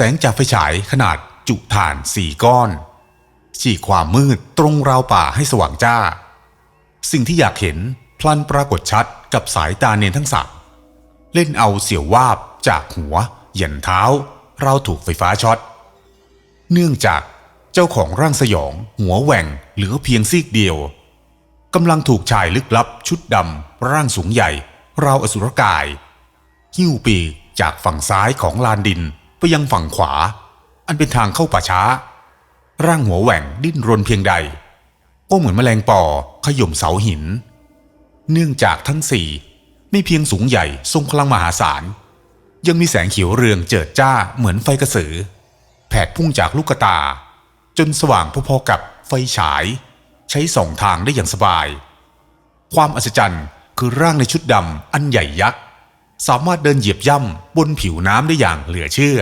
แสงจากไฟฉายขนาดจุถ่านสี่ก้อน ฉีกความมืดตรงราวป่าให้สว่างจ้า สิ่งที่อยากเห็นพลันปรากฏชัดกับสายตาเนนทั้งสามเล่นเอาเสียววาบจากหัวหยันเท้า เราถูกไฟฟ้าช็อต เนื่องจากเจ้าของร่างสยองหัวแหว่งเหลือเพียงซีกเดียวกำลังถูกชายลึกลับชุดดำร่างสูงใหญ่ ราวอสุรกาย หิ้วปีกจากฝั่งซ้ายของลานดิน ไปยังฝั่งขวา อันเป็นทางเข้าป่าช้า ร่างหัวแหว่งดิ้นรนเพียงใด ก็เหมือนแมลงปอขย่มเสาหิน เนื่องจากทั้งสี่ไม่เพียงสูงใหญ่ทรงพลังมหาศาล ยังมีแสงเขียวเรืองเจิดจ้าเหมือนไฟกระสือ แผดพุ่งจากลูกตา จนสว่างพอๆกับไฟฉาย ใช้ส่องทางได้อย่างสบาย ความอัศจรรย์คือร่างในชุดดำอันใหญ่ยักษ์ สามารถเดินเหยียบย่ำบนผิวน้ำได้อย่างเหลือเชื่อ